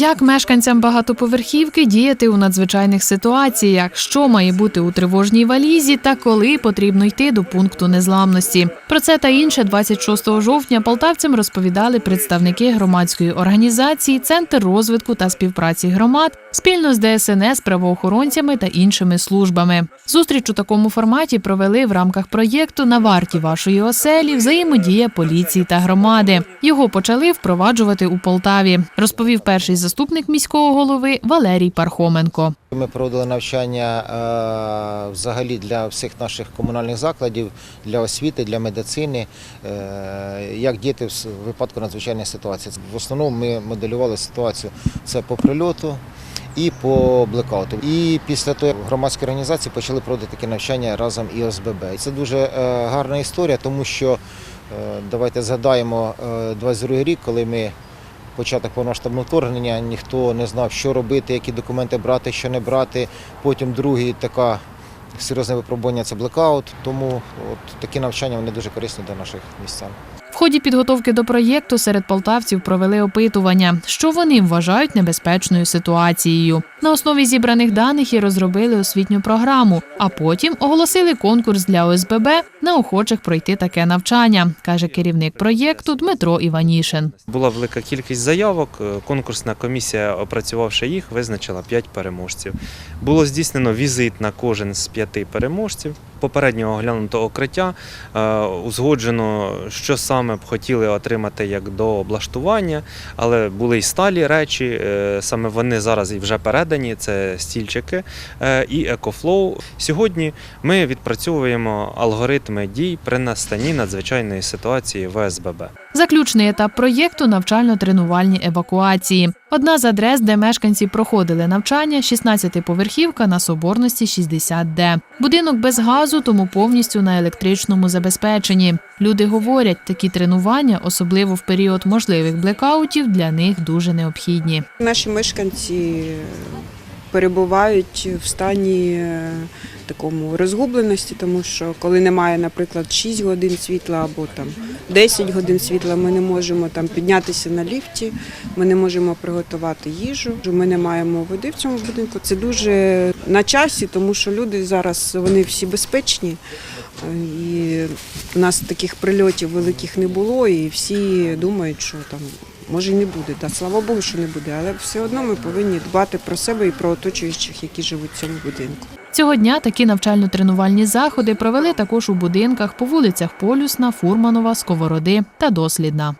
Як мешканцям багатоповерхівки діяти у надзвичайних ситуаціях, що має бути у тривожній валізі та коли потрібно йти до пункту незламності? Про це та інше 26 жовтня полтавцям розповідали представники громадської організації, центр розвитку та співпраці громад спільно з ДСНС, правоохоронцями та іншими службами. Зустріч у такому форматі провели в рамках проєкту на варті вашої оселі взаємодія поліції та громади. Його почали впроваджувати у Полтаві, розповів перший заступник міського голови Валерій Пархоменко. Ми проводили навчання е, взагалі для всіх наших комунальних закладів, для освіти, для медицини, е, як діяти в випадку надзвичайної ситуації. В основному ми моделювали ситуацію це по прильоту і по блекауту. І після того громадські організації почали проводити такі навчання разом і ОСББ. Це дуже е, гарна історія, тому що давайте згадаємо е, 22 рік, коли ми початок повномасштабного вторгнення, ніхто не знав, що робити, які документи брати, що не брати. Потім другий така серйозне випробування це блекаут. Тому от такі навчання вони дуже корисні для наших містян. Ході підготовки до проєкту серед полтавців провели опитування, що вони вважають небезпечною ситуацією. На основі зібраних даних і розробили освітню програму, а потім оголосили конкурс для ОСББ на охочих пройти таке навчання, каже керівник проєкту Дмитро Іванішин. Була велика кількість заявок. е, Конкурсна комісія, опрацювавши їх, визначила 5 переможців. Було здійснено візит на кожен з п'яти переможців. Попередньо оглянуто укриття, е, узгоджено, що саме б хотіли отримати як до облаштування, але були й сталі речі. е, Саме вони зараз і вже передані. Це стільчики е, і екофлоу. Сьогодні ми відпрацьовуємо алгоритми дій при настанні надзвичайної ситуації в ОСББ. Заключний етап проєкту навчально-тренувальні евакуації. Одна з адрес, де мешканці проходили навчання, 16-поверхівка на Соборності 60Д. Будинок без газу, тому повністю на електричному забезпеченні. Люди говорять, такі тренування, особливо в період можливих блекаутів, для них дуже необхідні. Наші мешканці перебувають в стані е, такому розгубленості, тому що коли немає, наприклад, 6 годин світла або там 10 годин світла, ми не можемо там піднятися на ліфті, ми не можемо приготувати їжу. Ми не маємо води в цьому будинку. Це дуже на часі, тому що люди зараз вони всі безпечні. І у нас таких прильотів великих не було, і всі думають, що там може і не буде. Да, слава Богу, що не буде, але все одно ми повинні дбати про себе і про оточуючих, які живуть в цьому будинку. Цього дня такі навчально-тренувальні заходи провели також у будинках по вулицях Полюсна, Фурманова, Сковороди та Дослідна.